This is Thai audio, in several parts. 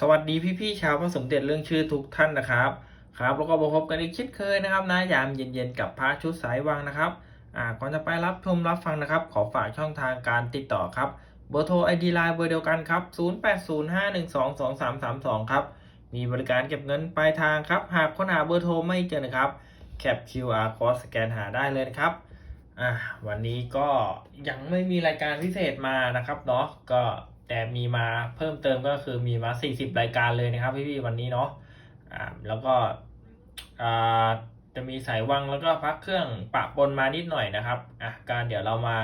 สวัสดีพี่ๆชาวพระสมเด็จเรื่องชื่อทุกท่านนะครับครับแล้วก็มาพบกันอีกเช่นเคยนะครับนะยามเย็นๆกับพระชุดสายวังนะครับอ่าก่อนจะไปรับชมรับฟังนะครับ ขอฝากช่องทางการติดต่อครับเบอร์โทรไอดีไลน์เบอร์เดียวกันครับ 0805122332 ครับ มีบริการเก็บเงินปลายทางครับ หากค้นหาเบอร์โทรไม่เจอนะครับแคป QR code สแกนหาได้เลยนะครับอ่าวันนี้ก็ยังไม่มีรายการพิเศษมานะครับเนาะก็ แต่มีมาเพิ่มเติมก็คือมีมา 40 รายการเลยนะครับพี่ๆวันนี้เนาะอ่าแล้วก็อ่าจะมีสายวังแล้วก็พักเครื่องปะปนมานิดหน่อยนะครับอะการเดี๋ยวเรามา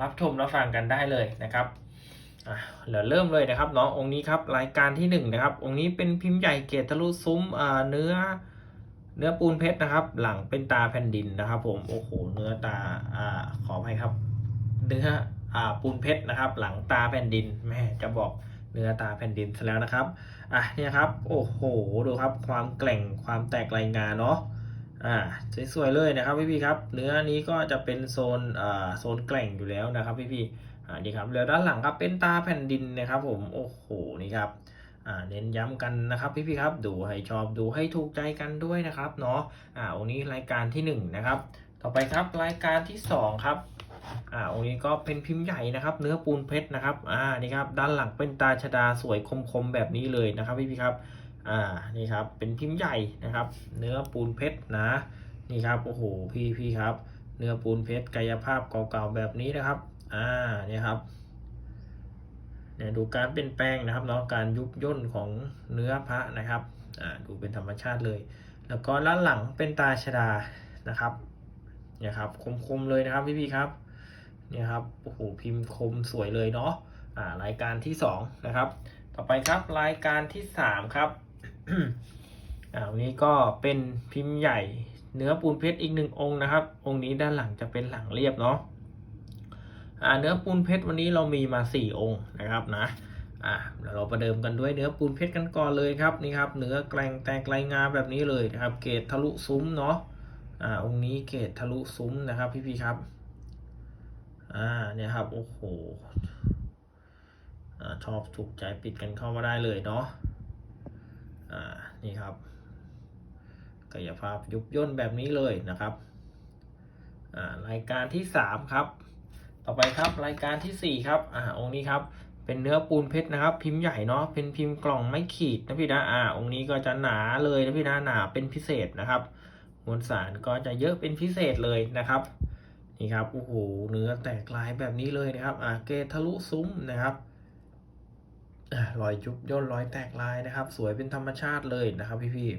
รับชมรับฟังกันได้เลยนะครับอะเดี๋ยวเริ่มเลยนะครับเนาะองค์นี้ครับรายการที่หนึ่งนะครับองค์นี้เป็นพิมพ์ใหญ่เกตทะลุซุ้มอ่าเนื้อเนื้อปูนเพชรนะครับ หลังเป็นตาแผ่นดินนะครับ ผมโอ้โหเนื้อตาอ่าขออภัยครับ เนื้อ ปูนเพชรนะครับ หลังตาแผ่นดินแม่จะบอกเนื้อตาแผ่นดินซะแล้วนะครับอะเนี่ยครับโอ้โหดูครับความแกร่งความแตกลายงานเนาะอ่าสวยๆเลยนะครับพี่ๆครับ เนื้อนี้ก็จะเป็นโซนอ่าโซนแกร่งอยู่แล้วนะครับพี่ๆอ่านี่ครับแล้วด้านหลังครับเป็นตาแผ่นดินนะครับผมโอ้โหนี่ครับอ่าเน้นย้ำกันนะครับพี่ๆครับดูให้ชอบดูให้ถูกใจกันด้วยนะครับเนาะอ่าองค์นี้รายการที่หนึ่งนะครับต่อไปครับรายการที่สองครับ อ่าองค์นี้ก็เป็นพิมพ์ใหญ่นะครับ เนื้อปูนเพชรนะครับอ่านี่ครับด้านหลังเป็นตาชดาสวยคมๆแบบนี้เลยนะครับพี่ๆครับอ่านี่ครับเป็นพิมพ์ใหญ่นะครับ เนื้อปูนเพชรนะนี่ครับโอ้โหพี่ๆครับ เนื้อปูนเพชรกายภาพเก่าๆแบบนี้นะครับอ่านี่ครับเนี่ยดูการเปลี่ยนแปลงนะครับเนาะการยุบย่นของเนื้อพระนะครับอ่าดูเป็นธรรมชาติเลย แล้วก็ด้านหลังเป็นตาชดานะครับเนี่ยครับคมๆเลยนะครับพี่ๆครับ เนี่ยครับโอ้โหพิมพ์คมสวยเลยเนาะอ่ารายการที่สองนะครับ ต่อไปครับรายการที่สามครับอ่าวันนี้ก็เป็นพิมพ์ใหญ่เนื้อปูนเพชรอีกหนึ่งองค์นะครับ องค์นี้ด้านหลังจะเป็นหลังเรียบเนาะอ่าเนื้อปูนเพชรวันนี้เรามีมา 4 องค์นะครับนะอ่าเดี๋ยวเราประเดิมกันด้วยเนื้อปูนเพชรกันก่อนเลยครับนี่ครับเนื้อแกลงแตกลางาแบบนี้เลยนะครับ เกรดทะลุซุ้มเนาะอ่าองค์นี้เกรดทะลุซุ้มนะครับพี่ๆครับ อ่าเนี่ยครับ โอ้โหอชอบถูกใจปิดกันเข้ามาได้เลยเนาะอ่านี่ครับ กายภาพยุบย่นแบบนี้เลยนะครับอ่ารายการที่3ครับ ต่อไปครับรายการที่4ครับอ่าองค์นี้ครับ เป็นเนื้อปูนเพชรนะครับ พิมพ์ใหญ่เนาะเป็นพิมพ์กล่องไม่ขีดนะพี่นะอ่าองค์นี้ก็จะหนาเลยนะพี่นะหนาเป็นพิเศษนะครับมวลสารก็จะเยอะเป็นพิเศษเลยนะครับ นี่ครับโอ้โหเนื้อแตกลายแบบนี้เลยนะครับอ่าเกทะลุซุ้มนะครับอ่ารอยยุบย่นรอยแตกลายนะครับ สวยเป็นธรรมชาติเลยนะครับพี่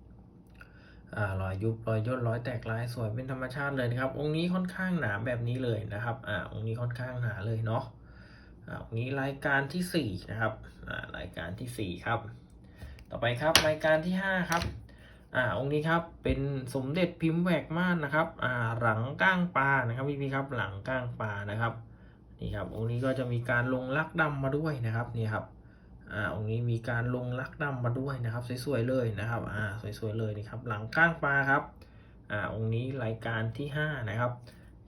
ๆอ่ารอยยุบรอยย่นรอยแตกลาย สวยเป็นธรรมชาติเลยนะครับ องค์นี้ค่อนข้างหนาแบบนี้เลยนะครับอ่าองค์นี้ค่อนข้างหนาเลยเนาะอ่าองค์นี้รายการที่สี่นะครับอ่ารายการที่สี่ครับ ต่อไปครับรายการที่ห้าครับ อ่าองค์นี้ครับเป็นสมเด็จพิมพ์แหวกม่านนะครับอ่าหลังก้างปลานะครับพี่พี่ครับหลังก้างปลานะครับนี่ครับองค์นี้ก็จะมีการลงลักดำมาด้วยนะครับนี่ครับอ่าองค์นี้มีการลงลักดำมาด้วยนะครับสวยๆเลยนะครับอ่าสวยๆเลยนี่ครับหลังก้างปลาครับอ่าองค์นี้รายการที่ห้านะครับ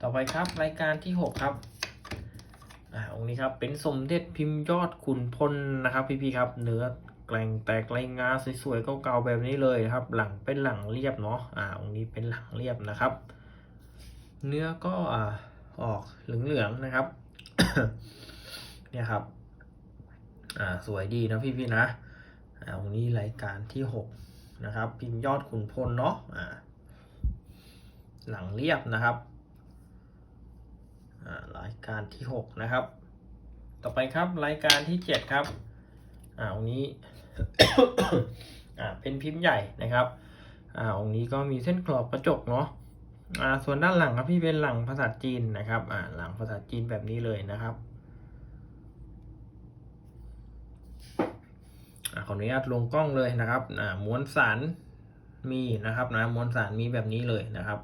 ต่อไปครับรายการที่หกครับอ่าองค์นี้ครับเป็นสมเด็จพิมพ์ยอดขุนพลนะครับพี่ๆครับเนื้อ แกล่งแตกลายงาสวยๆเก่าๆแบบนี้เลยครับ หลังเป็นหลังเรียบเนาะอ่าองค์นี้เป็นหลังเรียบนะครับ เนื้อก็อ่าออกเหลืองๆนะครับเนี่ยครับ อ่าสวยดีนะพี่ๆนะอ่าวันนี้รายการที่หกนะครับ พิมพ์ยอดขุนพลเนาะอ่าหลังเรียบนะครับอ่ารายการที่หกนะครับ ต่อไปครับรายการที่เจ็ดครับ อ่าวันนี้อ่าเป็นพิมพ์ใหญ่นะครับอ่าองนี้ก็มีเส้นกรอบกระจกเนาะอ่าส่วนด้านหลังครับพี่เป็นหลังภาษาจีนนะครับอ่าหลังภาษาจีนแบบนี้เลยนะครับอ่าขออนุญาตลงกล้องเลยนะครับอ่าม้วนสารมีนะครับนะม้วนสารมีแบบนี้เลยนะครับ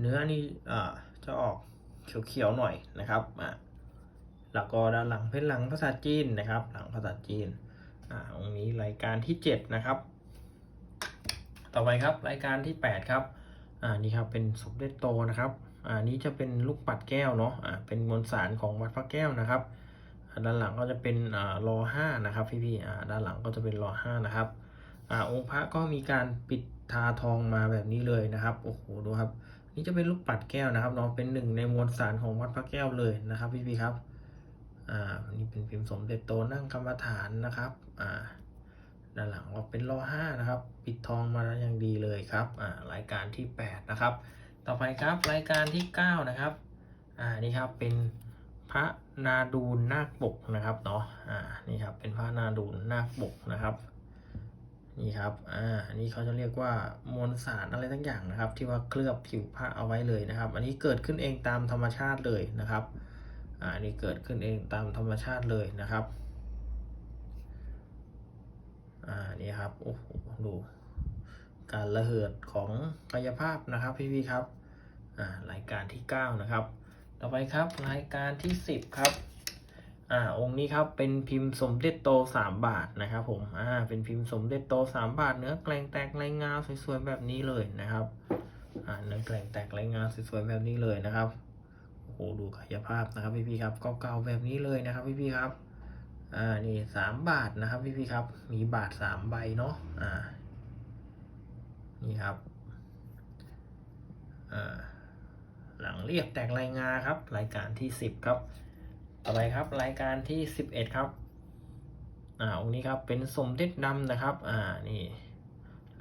เนื้อนี่อ่าจะออกเขียวๆหน่อยนะครับอ่า แล้วก็ด้านหลังเป็นหลังภาษาจีนนะครับ หลังภาษาจีนอ่าตรงนี้รายการที่เจ็ดนะครับ ต่อไปครับรายการที่แปดครับอ่านี่ครับเป็นสมเด็จโตนะครับอ่านี้จะเป็นลูกปัดแก้วเนาะอ่าเป็นมวลสารของวัดพระแก้วนะครับด้านหลังก็จะเป็นอ่ารอห้านะครับพี่พี่ๆอ่าด้านหลังก็จะเป็นรอห้านะครับอ่าองค์พระก็มีการปิดทาทองมาแบบนี้เลยนะครับโอ้โหดูครับนี่จะเป็นลูกปัดแก้วนะครับเนาะเป็นหนึ่งในมวลสารของวัดพระแก้วเลยนะครับพี่พี่ๆครับ อ่านี่เป็นพิมพ์สมเด็จโตนั่งกรรมฐานนะครับอ่าด้านหลังก็เป็นรอห้านะครับ ปิดทองมาแล้วอย่างดีเลยครับอ่ารายการที่แปดนะครับ ต่อไปครับรายการที่เก้านะครับอ่านี่ครับเป็นพระนาดูลนาคปกนะครับเนาะอ่านี่ครับเป็นพระนาดูลนาคปกนะครับนี่ครับอ่าอันนี้เขาจะเรียกว่ามวลสารอะไรทั้งอย่างนะครับ ที่ว่าเคลือบผิวพระเอาไว้เลยนะครับ อันนี้เกิดขึ้นเองตามธรรมชาติเลยนะครับ อันนี้เกิดขึ้นเองตามธรรมชาติเลยนะครับ อ่า นี่ครับ โอ้โห ดู การระเหิดของกายภาพนะครับพี่พี่ๆครับ อ่า รายการที่ 9 นะครับ ต่อไปครับรายการที่ 10 ครับ อ่า องค์นี้ครับ เป็นพิมพ์สมเด็จโต 3 บาทนะครับผม อ่า เป็นพิมพ์สมเด็จโต 3 บาท เนื้อแกลงแตกลายงาสวยๆแบบนี้เลยนะครับ อ่า เนื้อแกลงแตกลายงาสวยๆแบบนี้เลยนะครับ โอ้โหดูกายภาพนะครับพี่พี่ครับเก่าๆแบบนี้เลยนะครับพี่พี่ครับอ่านี่สามบาทนะครับพี่พี่ครับมีบาทสามใบเนาะอ่านี่ครับอ่าหลังเรียบแตกลายงาครับ รายการที่สิบครับต่อไปครับรายการที่สิบเอ็ดครับอ่าองค์นี้ครับเป็นสมเด็จดำนะครับ อ่านี่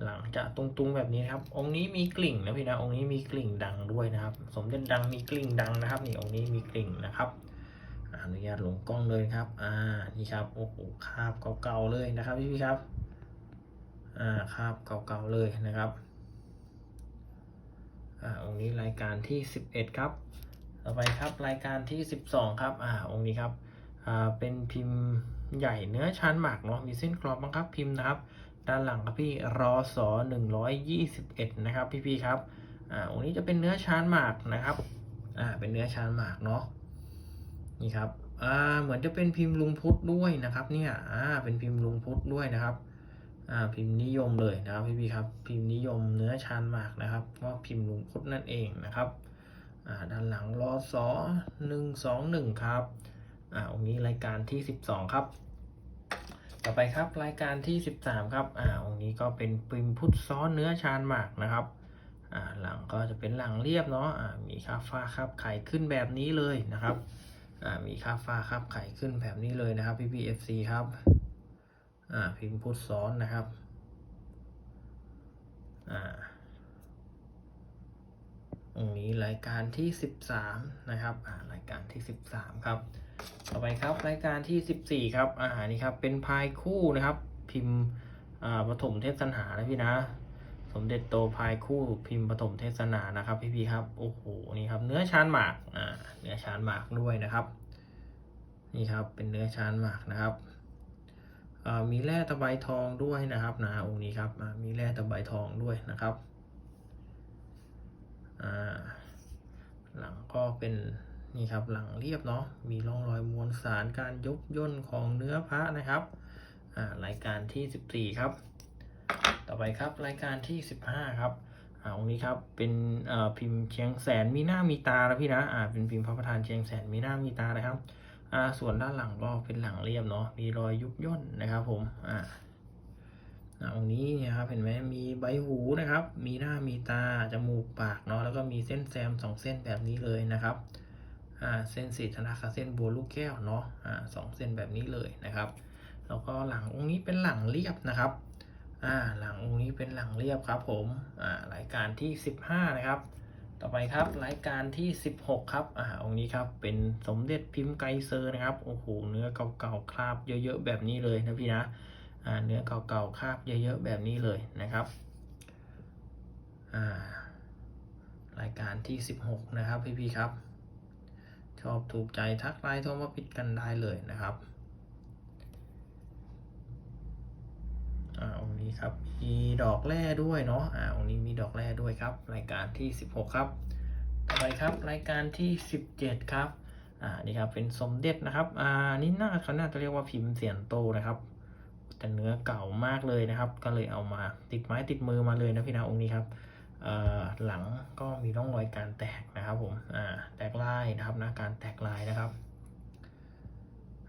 หลังจะตุงๆแบบนี้นะครับ องค์นี้มีกลิ่งนะพี่นะองค์นี้มีกลิ่งดังด้วยนะครับ สมเด็จดังมีกลิ่งดังนะครับ นี่องค์นี้มีกลิ่งนะครับอนุญาตลงกล้องเลยครับ อ่า นี่ครับ โอ้โหคาบเก่าๆเลยนะครับพี่พี่ครับ อ่า คาบเก่าๆเลยนะครับ อ่า องค์นี้รายการที่สิบเอ็ดครับ ต่อไปครับรายการที่สิบสองครับ อ่า องค์นี้ครับ อ่า เป็นพิมพ์ใหญ่เนื้อชั้นหมากเนาะ มีเส้นกรอบบังครับ พิมพ์นะครับ ด้านหลังครับพี่รอสอหนึ่งร้อยยี่สิบเอ็ดนะครับพี่พี่ๆครับอ่าองค์นี้จะเป็นเนื้อชานหมากนะครับอ่าเป็นเนื้อชานหมากเนาะนี่ครับอ่าเหมือนจะเป็นพิมพ์ลุงพุทธด้วยนะครับ เนี่ยอ่าเป็นพิมพ์ลุงพุทธด้วยนะครับอ่าพิมพ์นิยมเลยนะครับพี่พี่ๆครับ พิมพ์นิยมเนื้อชานหมากนะครับว่าพิมพ์ลุงพุทธนั่นเองนะครับอ่าด้านหลังรอสอหนึ่งสองหนึ่งครับอ่าองค์นี้รายการที่สิบสองครับ ต่อไปครับรายการที่ 13 ครับอ่าองค์นี้ก็เป็นปิมพุทธซ้อนเนื้อชานหมากนะครับอ่าหลังก็จะเป็นหลังเรียบเนาะอ่ามีคาฟ้าครับไข่ขึ้นแบบนี้เลยนะครับอ่ามีคาฟ้าครับไข่ขึ้นแบบนี้เลยนะครับพี่พีเอฟซีครับอ่าพิมพ์พุทธซ้อนนะครับอ่าองค์นี้รายการที่ 13 นะครับอ่ารายการที่ 13 ครับ ต่อไปครับรายการที่ 14 ครับอ่านี่ครับเป็นพายคู่นะครับ พิมพ์อ่าปฐมเทศนานะพี่นะ สมเด็จโตพายคู่พิมพ์ปฐมเทศนานะครับ พี่พี่ครับโอ้โหนี่ครับ เนื้อชานหมากอ่าเนื้อชานหมากด้วยนะครับ นี่ครับเป็นเนื้อชานหมากนะครับอ่ามีแร่ตะไบทองด้วยนะครับนะองค์นี้ครับมีแร่ตะไบทองด้วยนะครับอ่าหลังก็เป็น นี่ครับหลังเรียบเนาะมีร่องรอยมวลสารการยกย่นของเนื้อพระนะครับอ่ารายการที่ 14 ครับ ต่อไปครับรายการที่ 15 ครับอ่าองค์นี้ครับเป็นเอ่อพิมพ์เชียงแสนมีหน้ามีตาแล้วพี่นะอ่าเป็นพิมพ์พระประธานเชียงแสนมีหน้ามีตานะครับอ่าส่วนด้านหลังก็เป็นหลังเรียบเนาะมีรอยยุบย่นนะครับ ผมอ่าอ่าองค์นี้เนี่ยครับเห็นไหมมีใบหูนะครับ มีหน้ามีตาจมูกปากเนาะแล้วก็มีเส้นแซมสองเส้นแบบนี้เลยนะครับ เส้นสีธนาคาเส้นบัวลูกแก้วเนาะอ่าสองเส้นแบบนี้เลยนะครับ แล้วก็หลังองค์นี้เป็นหลังเรียบนะครับหลังองค์นี้เป็นหลังเรียบครับผมรายการที่ 15 นะครับ ต่อไปครับรายการที่ 16 ครับอองค์นี้ครับเป็นสมเด็จพิมพ์ไกเซอร์นะครับโอ้โหเนื้อเก่าๆคราบเยอะๆแบบนี้เลยนะพี่นะเนื้อเก่าๆคราบเยอะๆแบบนี้เลยนะครับรายการที่ 16 นะครับพี่ๆครับ ชอบถูกใจทักไลน์โทรมาปิดกันได้เลยนะครับอ่าองค์นี้ครับมีดอกแร่ด้วยเนาะอ่าองค์นี้มีดอกแร่ด้วยครับ รายการที่ 16 ครับต่อไปครับรายการที่ 17 ครับอ่านี่ครับเป็นสมเด็จนะครับอ่านี่น่าเขาน่าจะเรียกว่าพิมพ์เสียนโตนะครับ แต่เนื้อเก่ามากเลยนะครับ ก็เลยเอามาติดไม้ติดมือมาเลยนะพี่นะองค์นี้ครับ หลังก็มีร่องรอยการแตกนะครับผมแตกลายนะครับนะการแตกลายนะครับ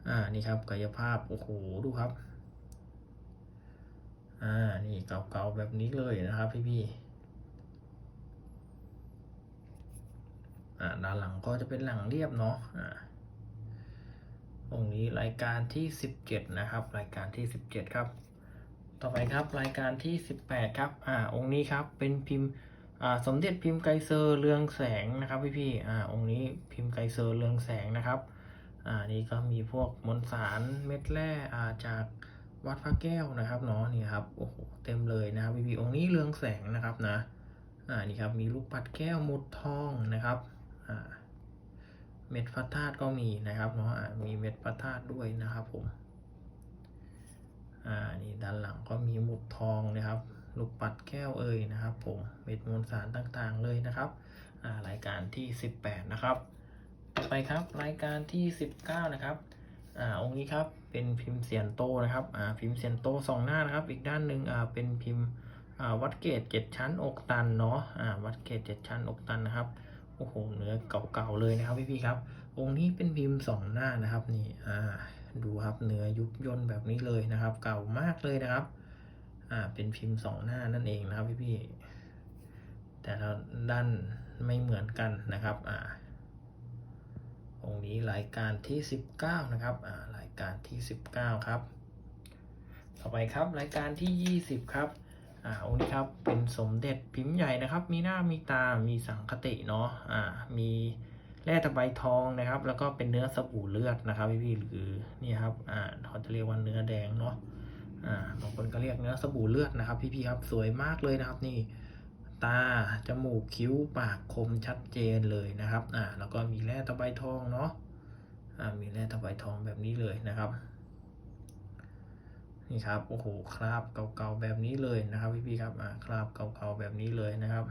อ่านี่ครับกายภาพโอ้โหดูครับอ่านี่เก่าๆแบบนี้เลยนะครับพี่ๆอ่าด้านหลังก็จะเป็นหลังเรียบเนาะอ่าตรงนี้รายการที่สิบเจ็ดนะครับ รายการที่สิบเจ็ดครับ ต่อไปครับรายการที่สิบแปดครับ อ่า องค์นี้ครับ เป็นพิมพ์ อ่า สมเด็จพิมพ์ไกเซอร์เรืองแสงนะครับพี่ๆอ่า องค์นี้พิมพ์ไกเซอร์เรืองแสงนะครับ อ่า นี่ก็มีพวกมวลสารเม็ดแร่ อ่า จากวัดพระแก้วนะครับเนาะ นี่ครับ โอ้โห เต็มเลยนะครับพี่ๆองค์นี้เรืองแสงนะครับนะ อ่า นี่ครับ มีลูกปัดแก้วมุดทองนะครับ อ่า เม็ดพระธาตุก็มีนะครับเนาะอ่ามีเม็ดพระธาตุด้วยนะครับผม อ่านี่ด้านหลังก็มีหมุดทองนะครับ ลูกปัดแก้วเอ่ยนะครับผมเม็ดมวลสารต่างๆเลยนะครับอ่ารายการที่ 18 นะครับต่อไปครับรายการที่ 19 นะครับอ่าองค์นี้ครับเป็นพิมพ์เสียนโตนะครับอ่าพิมพ์เสียนโตสองหน้านะครับ อีกด้านหนึ่งอ่าเป็นพิมพ์อ่าวัดเกตเจ็ดชั้นอกตันเนาะอ่าวัดเกตเจ็ดชั้นอกตันนะครับโอ้โหเนื้อเก่าๆเลยนะครับพี่ๆครับ องค์นี้เป็นพิมพ์สองหน้านะครับนี่อ่า ดูครับเนื้อยุบย่นแบบนี้เลยนะครับ เก่ามากเลยนะครับ อ่าเป็นพิมพ์สองหน้านั่นเองนะครับพี่ๆแต่ละด้านไม่เหมือนกันนะครับอ่าองค์นี้รายการที่สิบเก้านะครับอ่ารายการที่สิบเก้าครับ ต่อไปครับรายการที่ยี่สิบครับอ่าองค์นี้ครับเป็นสมเด็จพิมพ์ใหญ่นะครับ มีหน้ามีตามีสังคติเนาะอ่ามี แร่ตะไบทองนะครับ แล้วก็เป็นเนื้อสบู่เลือดนะครับพี่ๆหรือนี่ครับอ่าเขาจะเรียกว่าเนื้อแดงเนาะอ่าบางคนก็เรียกเนื้อสบู่เลือดนะครับ พี่ๆครับสวยมากเลยนะครับนี่ตาจมูกคิ้วปากคมชัดเจนเลยนะครับอ่าแล้วก็มีแร่ตะไบทองเนาะอ่ามีแร่ตะไบทองแบบนี้เลยนะครับนี่ครับโอ้โหคราบเก่าๆแบบนี้เลยนะครับพี่ๆครับอ่าคราบเก่าๆแบบนี้เลยนะครับ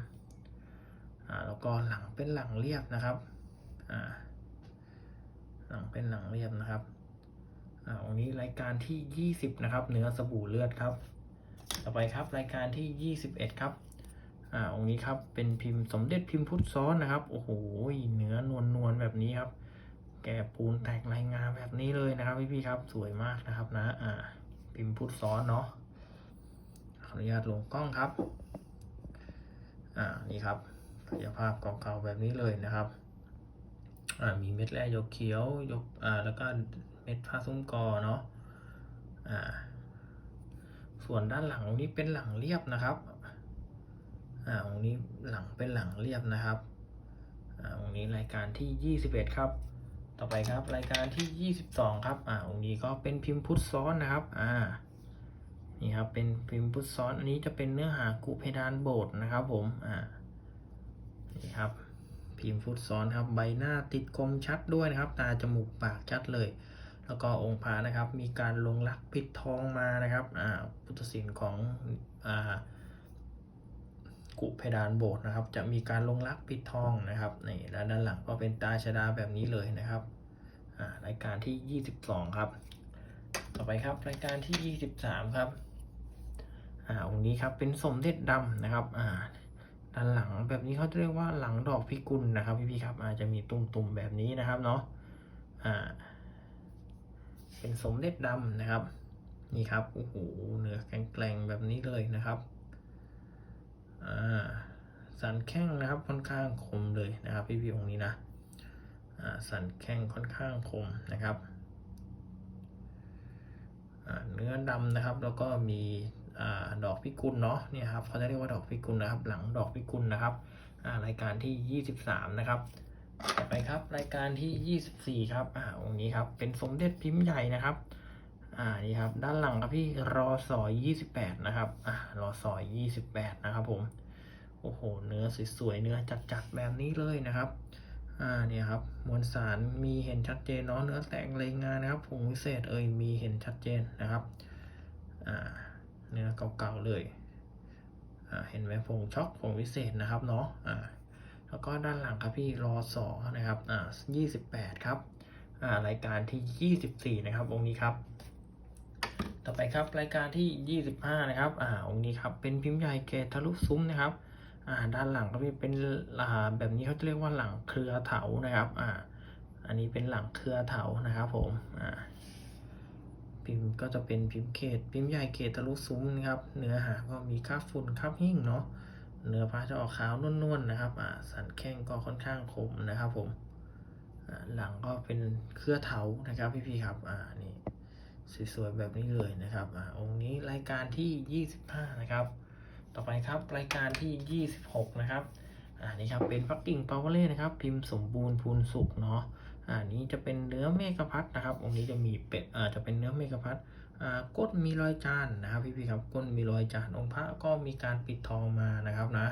อ่าแล้วก็หลังเป็นหลังเรียบนะครับ หลังเป็นหลังเรียบนะครับอ่าวันนี้รายการที่ยี่สิบนะครับ เนื้อสบู่เลือดครับ ต่อไปครับรายการที่ยี่สิบเอ็ดครับอ่าองนี้ครับเป็นพิมพ์สมเด็จพิมพ์พุทธซ้อนนะครับโอ้โหเนื้อนวลนวลแบบนี้ครับ แกะปูนแตกลายงาแบบนี้เลยนะครับพี่ๆครับสวยมากนะครับนะอ่าพิมพ์พุทธซ้อนเนาะขออนุญาตลงกล้องครับ อ่า นี่ครับกายภาพเก่าๆแบบนี้เลยนะครับ มีเม็ดแร่ยกเขียวยกแล้วก็เม็ดผ้าซุ้มกอเนาะส่วนด้านหลังนี้เป็นหลังเรียบนะครับอ่าตรงนี้หลังเป็นหลังเรียบนะครับอ่าตรงนี้รายการที่ 21 ครับ ต่อไปครับรายการที่ 22 ครับอ่าตรงนี้ก็เป็นพิมพ์พุทธซ้อนนะครับอ่านี่ครับเป็นพิมพ์พุทธซ้อนอันนี้จะเป็นเนื้อหากุเพดานโบสถ์นะครับผมอ่านี่ครับ พิมพ์พุทธซ้อนครับใบหน้าติดคมชัดด้วยนะครับ ตาจมูกปากชัดเลย แล้วก็องค์พระนะครับ มีการลงลักปิดทองมานะครับอ่าพุทธศิลป์ของอ่ากุเพดานโบสถ์นะครับ จะมีการลงลักปิดทองนะครับนี่แล้วด้านหลังก็เป็นตาชดาแบบนี้เลยนะครับอ่ารายการที่ 22 ครับ ต่อไปครับรายการที่ 23 ครับอ่าองค์นี้ครับเป็นสมเด็จดำนะครับอ่า ด้านหลังแบบนี้เขาจะเรียกว่าหลังดอกพิกุลนะครับพี่ๆครับอาจจะมีตุ่มๆแบบนี้นะครับเนาะอ่าเป็นสมเด็จดำนะครับ นี่ครับโอ้โหเนื้อแกลงแบบนี้เลยนะครับอ่าสันแข้งนะครับค่อนข้างคมเลยนะครับพี่ๆองค์นี้นะอ่าสันแข้งค่อนข้างคมนะครับเนื้อดำนะครับแล้วก็มี ดอกพิกุลเนาะเนี่ยครับเขาจะเรียกว่าดอกพิกุลนะครับ หลังดอกพิกุลนะครับรายการที่ 23 นะครับต่อไปครับรายการที่ 24 ครับอ่าองค์นี้ครับเป็นสมเด็จพิมพ์ใหญ่นะครับอ่านี่ครับด้านหลังครับพี่รอสอย28 นะครับอ่ารอสอย28 นะครับผมโอ้โห เนื้อสวยๆเนื้อจัดๆแบบนี้เลยนะครับอ่าเนี่ยครับมวลสารมีเห็นชัดเจนเนาะเนื้อแตกเลยงานนะครับผงวิเศษเอ่ยมีเห็นชัดเจนนะครับอ่า เนื้อเก่าๆเลยเห็นไหมผงช็อกผงวิเศษนะครับเนาะแล้วก็ด้านหลังครับพี่รอสอนะครับอ่า28ครับอ่ารายการที่24นะครับองค์นี้ครับต่อไปครับรายการที่ 25 นะครับ อ่า องค์นี้ครับ เป็นพิมพ์ใหญ่เกตทะลุซุ้มนะครับ อ่า ด้านหลังก็มีเป็นอ่าแบบนี้เขาจะเรียกว่าหลังเครือเถานะครับ อ่า อันนี้เป็นหลังเครือเถานะครับผม อ่า พิมพ์ก็จะเป็นพิมพ์เขต พิมพ์ใหญ่เขตทะลุซุ้มนะครับ เนื้อหาก็มีคราบฝุ่นคราบหิ่งเนาะเนื้อผ้าจะออกขาวนวลๆนะครับอ่าสันแข้งก็ค่อนข้างคมนะครับผมหลังก็เป็นเครือเถานะครับพี่ๆครับอ่านี่สวยๆแบบนี้เลยนะครับอ่าองค์นี้รายการที่ 25 นะครับ ต่อไปครับรายการที่ 26 นะครับอ่านี่ครับเป็นปักกิ่งเปาวเล่นะครับ พิมพ์สมบูรณ์พูนสุกเนาะ อ่านี้จะเป็นเนื้อเมฆพัดนะครับ องค์นี้จะมีเป็ดจะเป็นเนื้อเมฆพัดอ่าก้นมีรอยจานนะครับพี่พี่ๆครับก้นมีรอยจานองค์พระก็มีการปิดทองมานะครับนะ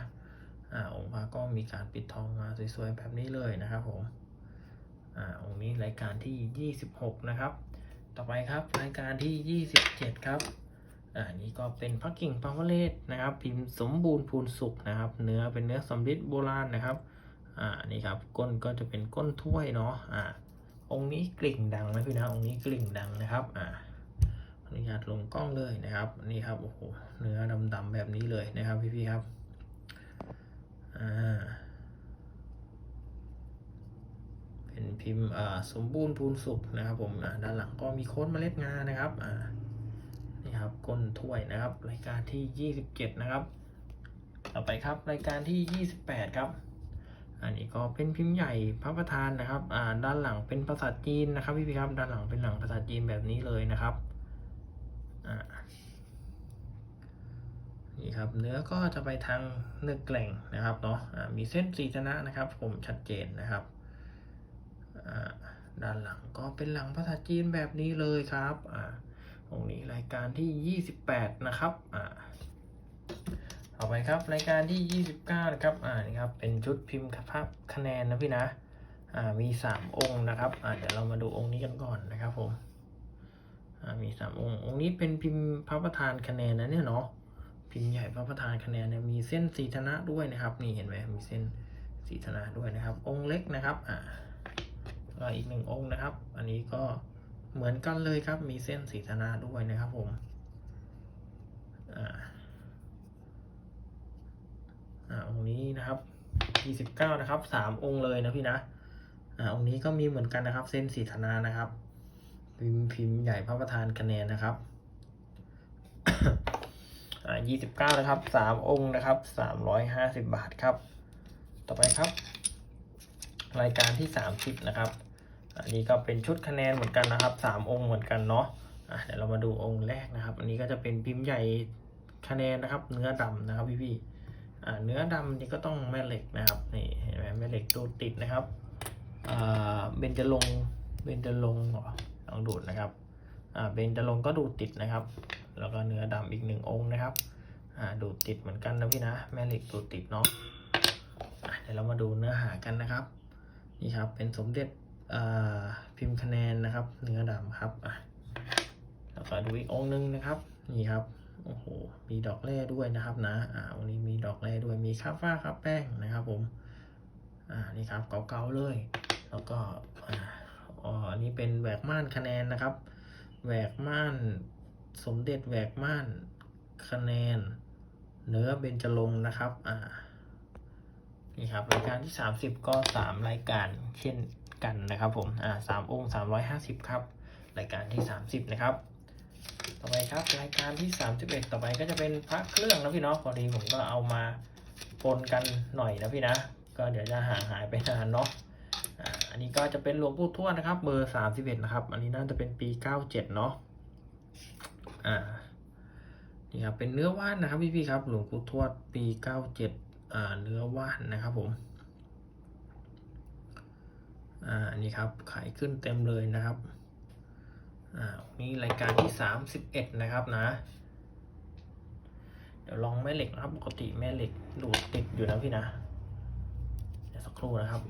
อ่าองค์พระก็มีการปิดทองมาสวยๆแบบนี้เลยนะครับผมอ่าองค์นี้รายการที่ 26 นะครับ ต่อไปครับรายการที่ 27 ครับอ่านี่ก็เป็นพักกิ่งปาวเลตนะครับ พิมพ์สมบูรณ์พูนสุกนะครับ เนื้อเป็นเนื้อสำริดโบราณนะครับ อ่านี่ครับก้นก็จะเป็นก้นถ้วยเนาะอ่าองค์นี้กลิ่งดังนะพี่นะองค์นี้กลิ่งดังนะครับอ่าอนุญาตลงกล้องเลยนะครับนี่ครับโอ้โหเนื้อดำๆแบบนี้เลยนะครับพี่ๆครับอ่าเป็นพิมพ์อ่าสมบูรณ์พูนสุกนะครับผมอ่าด้านหลังก็มีโค้ดเมล็ดงานะครับอ่านี่ครับก้นถ้วยนะครับ รายการที่ 27 นะครับ ต่อไปครับรายการที่ 28 ครับ อันนี้ก็เป็นพิมพ์ใหญ่พระประธานนะครับอ่าด้านหลังเป็นภาษาจีนนะครับพี่พี่ครับด้านหลังเป็นหลังภาษาจีนแบบนี้เลยนะครับอ่านี่ครับเนื้อก็จะไปทางเนื้อแกล่งนะครับเนาะอ่ามีเส้นสีชนะนะครับ ผมชัดเจนนะครับอ่าด้านหลังก็เป็นหลังภาษาจีนแบบนี้เลยครับอ่าตรงนี้รายการที่ 28 นะครับอ่า เอไปครับรายการที่ 29 นะครับ อ่านี่ครับ เป็นชุดพิมพ์ภาพคะแนนนะพี่นะ อ่า มี 3 องค์นะครับ อ่าเดี๋ยวเรามาดูองค์นี้กันก่อนนะครับผม อ่า มี 3 องค์ องค์นี้เป็นพิมพ์พระประธานคะแนนนะเนี่ยเนาะ พิมพ์ใหญ่พระประธานคะแนนเนี่ยมีเส้นสีธนะด้วยนะครับ นี่เห็นไหมมีเส้นสีธนะด้วยนะครับ องค์เล็กนะครับ อ่าก็อีกหนึ่งองค์นะครับ อันนี้ก็เหมือนกันเลยครับ มีเส้นสีธนาด้วยนะครับผม อ่า อ่าองค์นี้นะครับ29นะครับ3องค์เลยนะพี่นะอ่าองค์นี้ก็มีเหมือนกันนะครับ เส้นสีธนานะครับ พิมพ์พิมพ์ใหญ่พระประธานคะแนนนะครับอ่า29นะครับ3องค์นะครับ350บาทครับ ต่อไปครับ รายการที่30นะครับ อันนี้ก็เป็นชุดคะแนนเหมือนกันนะครับสามองค์เหมือนกันเนาะอะเดี๋ยวเรามาดูองค์แรกนะครับ อันนี้ก็จะเป็นพิมพ์ใหญ่คะแนนนะครับ เนื้อดำนะครับพี่พี่ๆ เนื้อดำนี่ก็ต้องแม่เหล็กนะครับนี่เห็นไหมแม่เหล็กดูดติดนะครับเบนจะลงเบนจะลงเหรอลองดูดนะครับเบนจะลงก็ดูดติดนะครับ แล้วก็เนื้อดำอีกหนึ่งองค์นะครับดูดติดเหมือนกันนะพี่นะแม่เหล็กดูดติดเนาะเดี๋ยวเรามาดูเนื้อหากันนะครับนี่ครับเป็นสมเด็จพิมพ์คะแนนนะครับ เนื้อดำครับแล้วก็ดูอีกองค์หนึงนะครับนี่ครับ โอ้โห มีดอกแร่ด้วยนะครับนะ อ่า วันนี้มีดอกแร่ด้วย มีคาฟ้าครับแป้งนะครับผม อ่า นี่ครับเก่าๆเลย แล้วก็ อ่า อ๋อ อันนี้เป็นแหวกม่านคะแนนนะครับ แหวกม่าน สมเด็จแหวกม่านคะแนน เนื้อเบญจรงนะครับ อ่า นี่ครับรายการที่ 30 ก็3รายการเช่นกันนะครับผม อ่าสามองค์350 ครับ รายการที่ 30 นะครับ ต่อไปครับรายการที่ 31 ต่อไปก็จะเป็นพระเครื่องนะพี่เนาะพอดีผมก็เอามาปนกันหน่อยนะพี่นะ ก็เดี๋ยวจะห่างหายไปนานเนาะอ่าอันนี้ก็จะเป็นหลวงปู่ทวดนะครับ เบอร์ 31 นะครับ อันนี้น่าจะเป็นปี 97 เนาะอ่านี่ครับเป็นเนื้อว่านนะครับพี่ๆครับ หลวงปู่ทวดปี 97 อ่าเนื้อว่านนะครับผมอ่าอันนี้ครับขายขึ้นเต็มเลยนะครับ อ่านี่รายการที่สามสิบเอ็ดนะครับนะ เดี๋ยวลองแม่เหล็กนะครับปกติแม่เหล็กดูดติดอยู่นะพี่นะ เดี๋ยวสักครู่นะครับ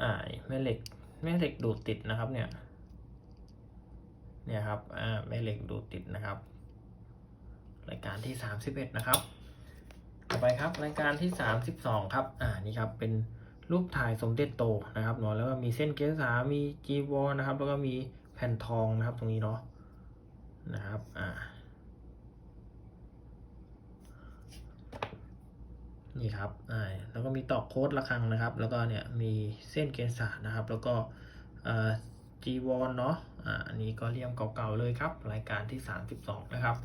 อ่าแม่เหล็กแม่เหล็กดูดติดนะครับเนี่ยเนี่ยครับอ่าแม่เหล็กดูดติดนะครับ รายการที่สามสิบเอ็ดนะครับ ต่อไปครับรายการที่ 32 ครับอ่านี่ครับเป็น รูปถ่ายสมเด็จโตนะครับเนาะแล้วก็มีเส้นเกษามีจีวรนะครับ แล้วก็มีแผ่นทองนะครับตรงนี้เนาะนะครับอ่านี่ครับอ่าแล้วก็มีตอกโค้ดระฆังนะครับ แล้วก็เนี่ยมีเส้นเกณฑ์ศานะครับ แล้วก็อ่าจีวรเนาะอ่าอันนี้ก็เลี่ยมเก่าๆเลยครับ รายการที่ 32 นะครับ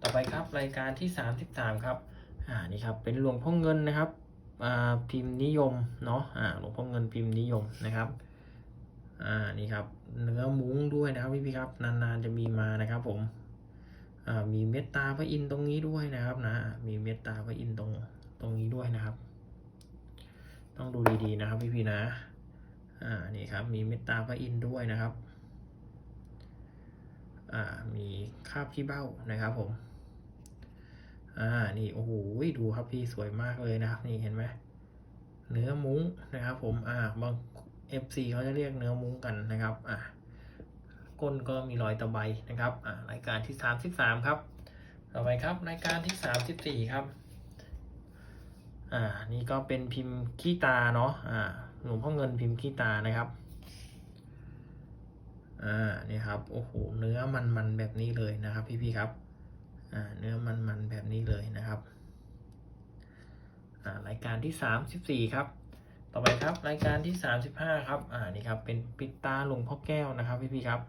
ต่อไปครับรายการที่ 33 ครับอ่านี่ครับเป็นหลวงพ่อเงินนะครับ พิมพ์นิยมเนาะหลวงพ่อเงินพิมพ์นิยมนะครับอ่านี่ครับเนื้อมุ้งด้วยนะครับพี่ๆครับนานๆจะมีมานะครับผมอ่ามีเมตตาพระอินทร์ตรงนี้ด้วยนะครับนะมีเมตตาพระอินทร์ตรงตรงนี้ด้วยนะครับ ต้องดูดีๆนะครับพี่ๆนะอ่านี่ครับมีเมตตาพระอินทร์ด้วยนะครับอ่ามีคาบขี้เบ้านะครับผม อ่า นี่ โอ้โห ดูครับพี่สวยมากเลยนะครับ นี่เห็นไหม เนื้อมุ้งนะครับ ผม อ่า บาง FC เขาจะเรียกเนื้อมุ้งกันนะครับ อ่าก้นก็มีรอยตะไบนะครับ อ่ารายการที่ 33 ครับ ต่อไปครับ รายการที่ 34 ครับ อ่า นี่ก็เป็นพิมพ์ขี้ตาเนาะ อ่า หลวงพ่อเงินพิมพ์ขี้ตานะครับ อ่า นี่ครับ โอ้โห เนื้อมันๆแบบนี้เลยนะครับ พี่ๆครับ เนื้อมันๆแบบนี้เลยนะครับรายการที่สามสิบสี่ครับ ต่อไปครับรายการที่สามสิบห้าครับอ่านี่ครับเป็นปิดตาหลวงพ่อแก้วนะครับพี่ๆครับ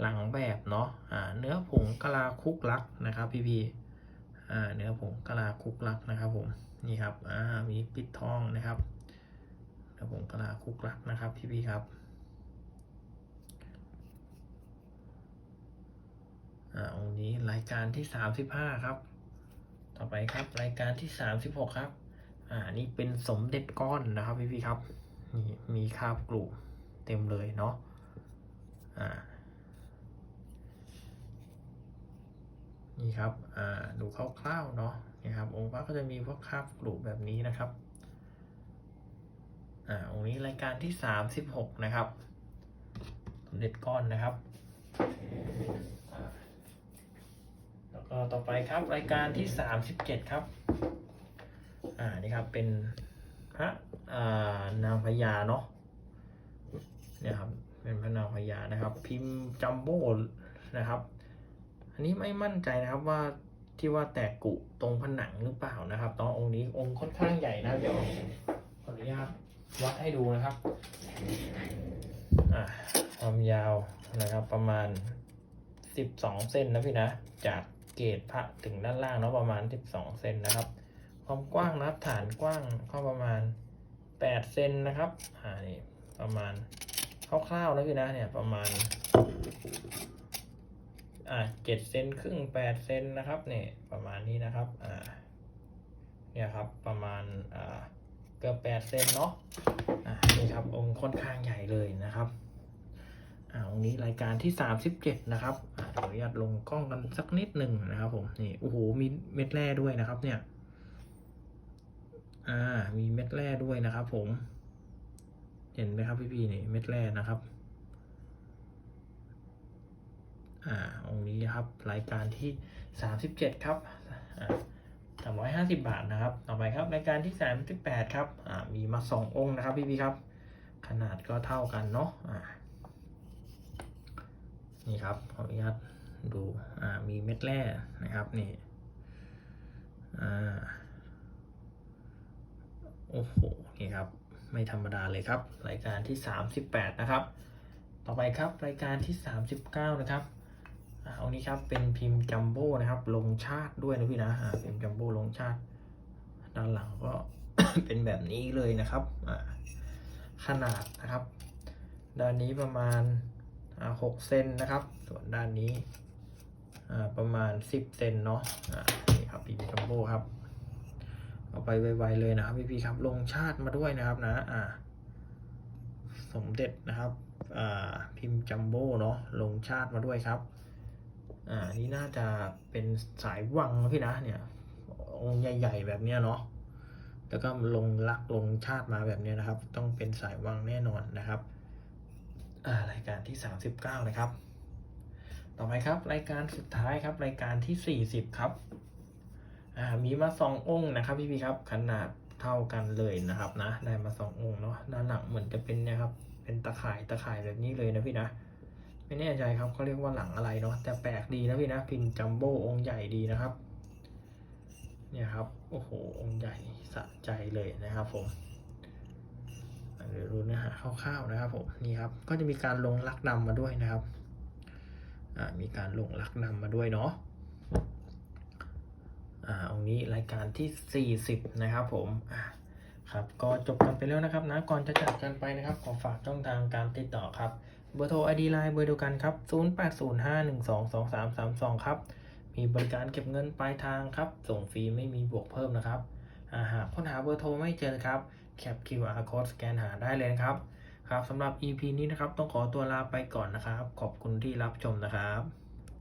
หลังแบบเนาะอ่าเนื้อผงกะลาคุกลักนะครับพี่ๆอ่าเนื้อผงกะลาคุกลักนะครับผมนี่ครับอ่ามีปิดทองนะครับเนื้อผงกะลาคุกลักนะครับพี่ๆครับ อ่าองค์นี้รายการที่สามสิบห้าครับ ต่อไปครับรายการที่สามสิบหกครับ อ่านี่เป็นสมเด็จก้อนนะครับพี่พี่ครับนี่มีคาบกลูเต็มเลยเนาะอ่านี่ครับ อ่า ดูคร่าวๆ เนาะนี่ครับ องค์พระก็จะมีพวกคาบกลูแบบนี้นะครับ อ่า องค์นี้รายการที่สามสิบหกนะครับ สมเด็จก้อนนะครับ ก็ต่อไปครับรายการที่สามสิบเจ็ดครับ อ่านี่ครับเป็นพระอ่านางพญาเนาะเนี่ยครับเป็นพระนางพญานะครับ พิมพ์จัมโบ้นะครับ อันนี้ไม่มั่นใจนะครับว่าที่ว่าแตกกุตรงผนังหรือเปล่านะครับตอนองค์นี้องค์ค่อนข้างใหญ่นะเดี๋ยวขออนุญาตวัดให้ดูนะครับอ่าความยาวนะครับประมาณสิบสองเซนนะพี่นะ จาก เกตพระถึงด้านล่างเนาะประมาณสิบสองเซนนะครับ ความกว้างนะครับฐานกว้างก็ประมาณแปดเซนนะครับอ่านี่ประมาณคร่าวๆนะพี่นะเนี่ยประมาณอ่าเจ็ดเซนครึ่งแปดเซนนะครับเนี่ยประมาณนี้นะครับอ่าเนี่ยครับประมาณอ่าเกือบแปดเซนเนาะอ่านี่ครับองค์ค่อนข้างใหญ่เลยนะครับ อ่าองค์นี้รายการที่สามสิบเจ็ดนะครับอ่าขออนุญาตลงกล้องกันสักนิดหนึ่งนะครับผมนี่โอ้โหมีเม็ดแร่ด้วยนะครับ เนี่ย อ่า มีเม็ดแร่ด้วยนะครับ ผม เห็นไหมครับพี่ๆนี่เม็ดแร่นะครับ อ่าองนี้ครับรายการที่สามสิบเจ็ดครับอ่าสามร้อยห้าสิบบาทนะครับ ต่อไปครับรายการที่สามสิบแปดครับ อ่า มีมาสององค์นะครับพี่ๆครับ ขนาดก็เท่ากันเนาะ อ่า นี่ครับขออนุญาตดูอ่ามีเม็ดแร่นะครับนี่อ่าโอ้โหนี่ครับไม่ธรรมดาเลยครับ รายการที่สามสิบแปดนะครับ ต่อไปครับรายการที่สามสิบเก้านะครับอ่าอันนี้ครับเป็นพิมพ์จัมโบ้นะครับ ลงชาติด้วยนะพี่นะพิมพ์จัมโบ้ลงชาติ ด้านหลังก็เป็นแบบนี้เลยนะครับขนาดนะครับ ด้านนี้ประมาณ หกเซนนะครับ ส่วนด้านนี้ประมาณสิบเซนเนาะนี่ครับพิมพ์จัมโบครับ เอาไปไวๆเลยนะครับพี่ๆครับลงชาติมาด้วยนะครับนะอ่าสมเด็จนะครับอ่าพิมพ์จัมโบ้เนาะลงชาติมาด้วยครับอ่านี่น่าจะเป็นสายวังพี่นะเนี่ยองค์ใหญ่ ๆ แบบเนี้ยเนาะแล้วก็ลงลักลงชาติมาแบบเนี้ยนะครับ ต้องเป็นสายวังแน่นอนนะครับ รายการที่ 39 นะครับ ต่อไปครับ รายการสุดท้ายครับ รายการที่ 40 ครับมีมาสององค์นะครับพี่พี่ครับ ขนาดเท่ากันเลยนะครับนะ ได้มาสององค์เนาะด้านหลังเหมือนจะเป็นเนี่ยครับ เป็นตะข่ายตะข่ายแบบนี้เลยนะพี่นะไม่แน่ใจครับเขาเรียกว่าหลังอะไรเนาะแต่แปลกดีนะพี่นะพิมพ์จัมโบ้องค์ใหญ่ดีนะครับ เนี่ยครับ โอ้โหองค์ใหญ่สะใจเลยนะครับผม เดี๋ยวดูเนื้อหาคร่าวๆนะครับผมนี่ครับก็จะมีการลงลักนำมาด้วยนะครับมีการลงลักนำมาด้วยเนาะอ่าองนี้รายการที่ 40 นะครับผมอ่าครับก็จบกันไปแล้วนะครับนะก่อนจะจากกันไปนะครับขอฝากช่องทางการติดต่อครับเบอร์โทร ID Line เบอร์เดียวกันครับ 0805122332 ครับ มีบริการเก็บเงินปลายทางครับ ส่งฟรีไม่มีบวกเพิ่มนะครับอ่าหากค้นหาเบอร์โทรไม่เจอครับ แคป QR code สแกนหาได้เลยนะครับครับสำหรับ EP นี้นะครับต้องขอตัวลาไปก่อนนะครับ ขอบคุณที่รับชมนะครับ